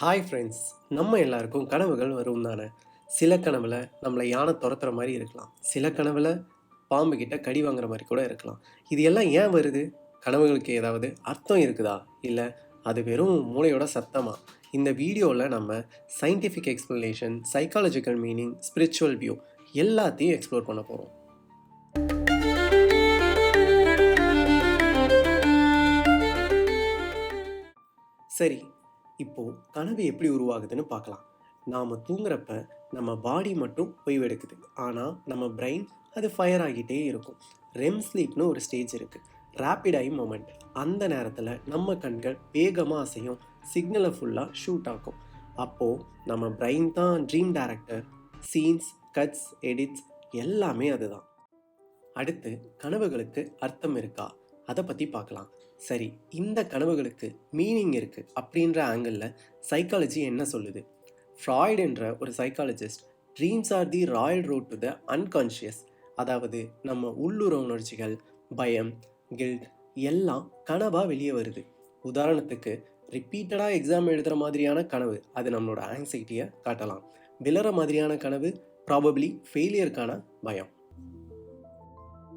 Hi friends நம்ம எல்லாருக்கும் கனவுகள் வரும் தானே? சில கனவில் நம்மளை யானை துரத்துற மாதிரி இருக்கலாம். சில கனவில் பாம்பு கிட்ட கடி வாங்குற மாதிரி கூட இருக்கலாம். இது எல்லாம் ஏன் வருது? கனவுகளுக்கு ஏதாவது அர்த்தம் இருக்குதா? இல்லை அது வெறும் மூளையோட சத்தமா? இந்த வீடியோவில் நம்ம scientific explanation psychological meaning spiritual view எல்லாத்தையும் எக்ஸ்ப்ளோர் பண்ண போகிறோம் சரி இப்போது கனவு எப்படி உருவாகுதுன்னு பார்க்கலாம். நாம் தூங்குறப்ப நம்ம பாடி மட்டும் ஓய்வெடுக்குது. ஆனால் நம்ம பிரெயின் அது ஃபயர் ஆகிட்டே இருக்கும். ரெம் ஸ்லீப்னு ஒரு ஸ்டேஜ் இருக்குது ரேப்பிட் ஐ மூமெண்ட் அந்த நேரத்தில் நம்ம கண்கள் வேகமாக அசையும். சிக்னலை ஃபுல்லாக ஷூட் ஆகும் அப்போது நம்ம பிரெயின் தான் dream director scenes cuts edits எல்லாமே அதுதான். அடுத்து கனவுகளுக்கு அர்த்தம் இருக்கா? அதை பற்றி பார்க்கலாம். சரி இந்த கனவுகளுக்கு மீனிங் இருக்குது அப்படின்ற ஆங்கிளில் சைக்காலஜி என்ன சொல்லுது? ஃப்ராய்ட் என்ற ஒரு psychologist dreams are the royal road to the unconscious அதாவது நம்ம உள்ளுற உணர்ச்சிகள் பயம் கில்ட் எல்லாம் கனவாக வெளியே வருது. உதாரணத்துக்கு ரிப்பீட்டடாக எக்ஸாம் எழுதுகிற மாதிரியான கனவு அது நம்மளோட ஆங்ஸைட்டியை காட்டலாம். விளற மாதிரியான கனவு ப்ராபப்ளி ஃபெயிலியருக்கான பயம்.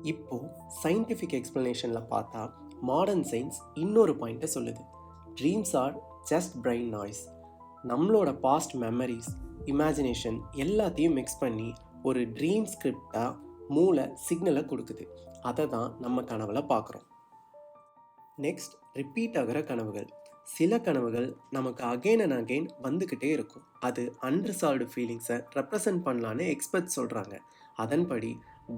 இப்போ சயின்டிஃபிக் எக்ஸ்ப்ளனேஷனில் பார்த்தா மாடர்ன் சயின்ஸ் இன்னொரு பாயிண்ட்டை சொல்லுது. Dreams are just brain noise நம்மளோட பாஸ்ட் மெமரிஸ் இமேஜினேஷன் எல்லாத்தையும் மிக்ஸ் பண்ணி ஒரு ட்ரீம் ஸ்கிரிப்டாக மூளை சிக்னலை கொடுக்குது. அதை தான் நம்ம கனவுல பார்க்குறோம். நெக்ஸ்ட் ரிப்பீட் ஆகிற கனவுகள். சில கனவுகள் நமக்கு அகைன் அண்ட் அகைன் வந்துக்கிட்டே இருக்கும். அது அன்ரிசால்வ்டு ஃபீலிங்ஸை ரெப்ரசன்ட் பண்ணலான்னு எக்ஸ்பர்ட்ஸ் சொல்கிறாங்க அதன்படி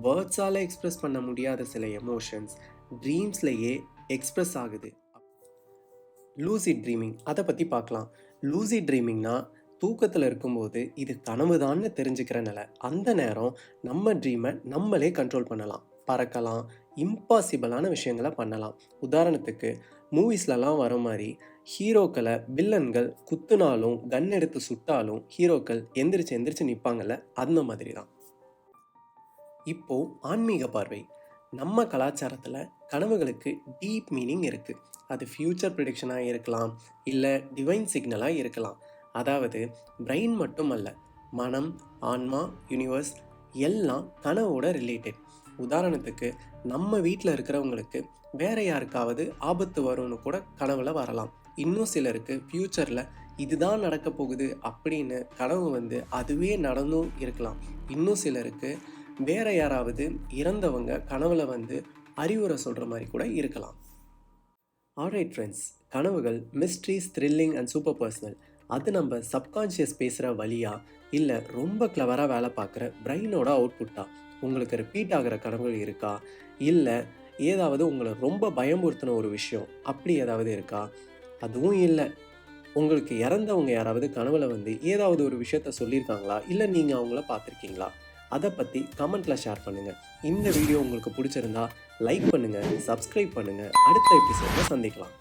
வேர்ட்ஸால் எக்ஸ்ப்ரெஸ் பண்ண முடியாத சில எமோஷன்ஸ் ட்ரீம்ஸ்லேயே எக்ஸ்ப்ரெஸ் ஆகுது. லூசி ட்ரீமிங் அதை பற்றி பார்க்கலாம் லூசி ட்ரீமிங்னா தூக்கத்தில் இருக்கும்போது இது கனவுதான்னு தெரிஞ்சுக்கிற நிலை. அந்த நேரம் நம்ம ட்ரீமை நம்மளே கண்ட்ரோல் பண்ணலாம். பறக்கலாம் இம்பாசிபிளான விஷயங்களை பண்ணலாம். உதாரணத்துக்கு மூவிஸ்லலாம் வர மாதிரி ஹீரோக்களை வில்லன்கள் குத்துனாலும் கன் எடுத்து சுட்டாலும் ஹீரோக்கள் எந்திரிச்சு எந்திரிச்சு நிற்பாங்கல்ல அந்த மாதிரி தான் இப்போ ஆன்மீக பார்வை. நம்ம கலாச்சாரத்தில் கனவுகளுக்கு டீப் மீனிங் இருக்குது அது ஃப்யூச்சர் ப்ரிடிக்ஷனாக இருக்கலாம் இல்லை டிவைன் சிக்னலாக இருக்கலாம். அதாவது பிரெயின் மட்டும் அல்ல மனம் ஆன்மா யூனிவர்ஸ் எல்லாம் கனவோட ரிலேட்டட் உதாரணத்துக்கு நம்ம வீட்டில் இருக்கிறவங்களுக்கு வேற யாருக்காவது ஆபத்து வரும்னு கூட கனவுல வரலாம். இன்னும் சிலருக்கு ஃப்யூச்சரில் இதுதான் நடக்க போகுது அப்படின்னு கனவு வந்து அதுவே நடந்தும் இருக்கலாம். இன்னும் சிலருக்கு வேற யாராவது இறந்தவங்க கனவுல வந்து அறிவுரை சொல்கிற மாதிரி கூட இருக்கலாம். ஆல்ரைட் ஃப்ரெண்ட்ஸ் கனவுகள் mysteries thrilling and super personal அது நம்ம சப்கான்ஷியஸ் பேசுகிற வழியா இல்லை ரொம்ப கிளவராக வேலை பார்க்குற பிரெயினோட அவுட்புட்டா உங்களுக்கு ரிப்பீட் ஆகிற கனவுகள் இருக்கா? இல்லை ஏதாவது உங்களை ரொம்ப பயமுறுத்தின ஒரு விஷயம் அப்படி ஏதாவது இருக்கா? அதுவும் இல்லை. உங்களுக்கு இறந்தவங்க யாராவது கனவுல வந்து ஏதாவது ஒரு விஷயத்த சொல்லியிருக்காங்களா? இல்லை நீங்கள் அவங்கள பார்த்துருக்கீங்களா? அதை பற்றி கமெண்ட்டில் ஷேர் பண்ணுங்கள் இந்த வீடியோ உங்களுக்கு பிடிச்சிருந்தா லைக் பண்ணுங்கள் சப்ஸ்கிரைப் பண்ணுங்கள் அடுத்த எபிசோட சந்திக்கலாம்.